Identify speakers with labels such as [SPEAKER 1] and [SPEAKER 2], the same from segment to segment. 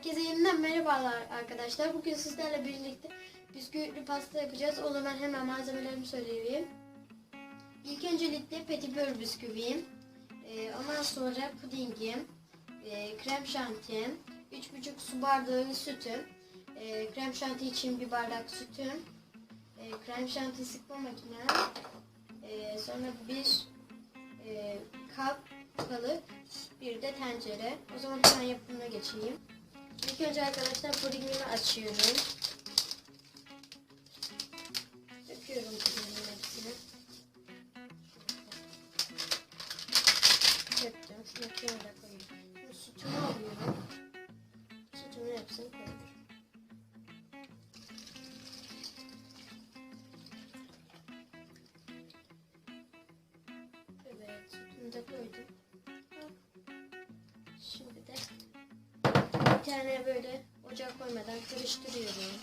[SPEAKER 1] Herkese yeniden merhabalar arkadaşlar. Bugün sizlerle birlikte bisküvitli pasta yapacağız. O zaman hemen malzemelerimi söyleyeyim. İlk öncelikle petibör bisküvim. Ee, ondan sonra pudingim. e, krem şantiyem. 3,5 su bardağı sütüm. e, krem şanti için bir bardak sütüm. e, krem şanti sıkma makinem. sonra bir kap balık, bir de tencere. O zaman hemen yapımına geçeyim. İlk önce arkadaşlar pudingimi açıyorum. Döküyorum pudingimin hepsini. Döktüm. Şunu kenara koyuyorum. Sütümü alıyorum. Sütümün hepsini koyuyorum. Evet, sütümü de koydum. Tane böyle ocağa koymadan karıştırıyorum.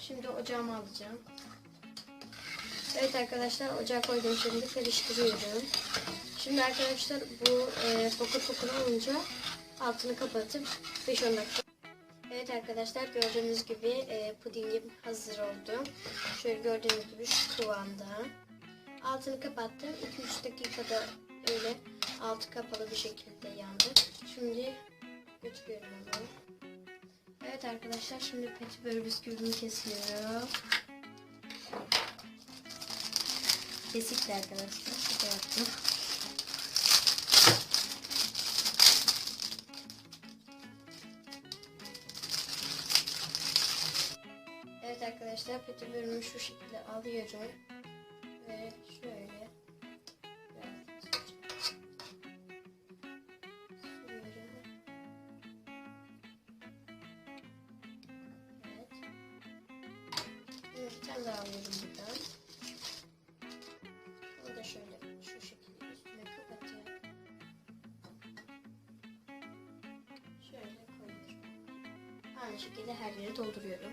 [SPEAKER 1] Şimdi ocağıma alacağım. Evet arkadaşlar ocağa koydum şimdi karıştırıyorum. Şimdi arkadaşlar bu e, fokur fokur olunca altını kapatıp 5-10 dakika. Evet arkadaşlar gördüğünüz gibi e, pudingim hazır oldu. Şöyle gördüğünüz gibi şu kıvamda. Altını kapattım. 2-3 dakikada öyle altı kapalı bir şekilde yandı. Şimdi götürüyorum onu. Evet arkadaşlar şimdi petibör bisküvimi kesiyorum. Kesikli arkadaşlar. Şaka yaptım. Evet arkadaşlar petibörümü şu şekilde alıyorum. Ve şöyle bir tane daha alıyorum buradan. Onu da şöyle şu şekilde üstüne kapatıyorum. Şöyle koyuyorum. Aynı şekilde her yeri dolduruyorum.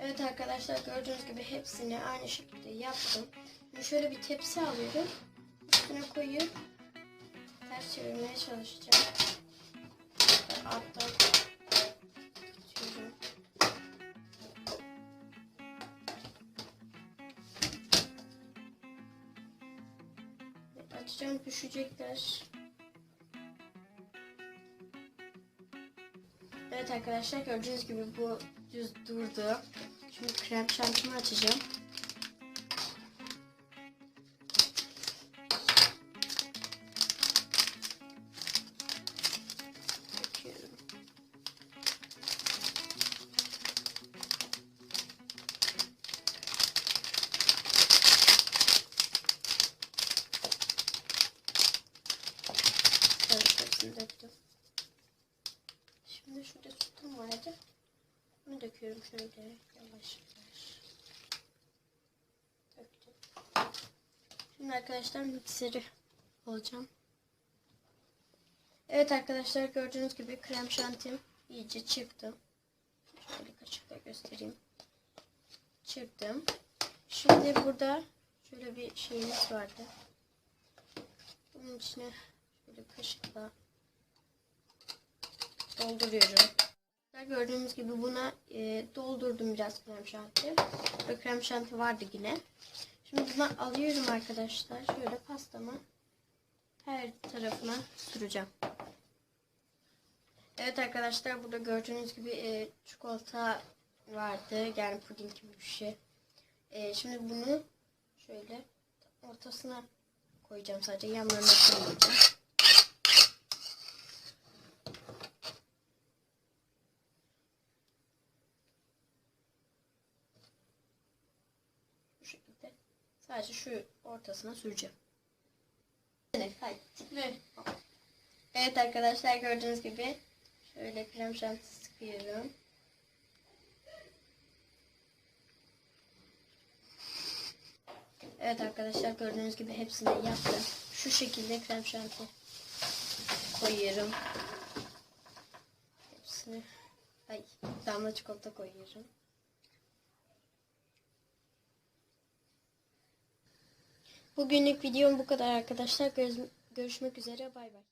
[SPEAKER 1] Evet arkadaşlar gördüğünüz gibi hepsini aynı şekilde yaptım. Şimdi şöyle bir tepsi alıyorum. Üstüne koyup ters çevirmeye çalışacağım. Alttan Ve Açacağım düşecekler. Evet arkadaşlar gördüğünüz gibi bu düz durdu. Şimdi krem şantimi açacağım. Hepsini döktüm. Şimdi şurada sütüm vardı. Bunu döküyorum şöyle yavaş yavaş. Döktüm. Şimdi arkadaşlar mikseri alacağım. Evet arkadaşlar gördüğünüz gibi krem şantim iyice çıktı. Şöyle kaşıkla göstereyim. Çıktım. Şimdi burada şöyle bir şeyimiz vardı. Bunun içine şöyle kaşıkla dolduruyorum. Gördüğünüz gibi buna e, doldurdum biraz krem şanti. Ve krem şanti vardı yine. Şimdi bunu alıyorum arkadaşlar. Şöyle pastamı her tarafına süreceğim. Evet arkadaşlar burada gördüğünüz gibi e, çikolata vardı. Yani puding gibi bir şey. E, şimdi bunu şöyle ortasına koyacağım sadece. Yanlarına koymayacağım. Bu şekilde. Sadece şu ortasına süreceğim. Evet arkadaşlar gördüğünüz gibi şöyle krem şanti sıkıyorum. Evet arkadaşlar gördüğünüz gibi hepsini yaptım. Şu şekilde krem şanti koyuyorum. Hepsini. Ay damla çikolata koyuyorum. Bugünlük videom bu kadar arkadaşlar. Görüş- Görüşmek üzere. Bay bay.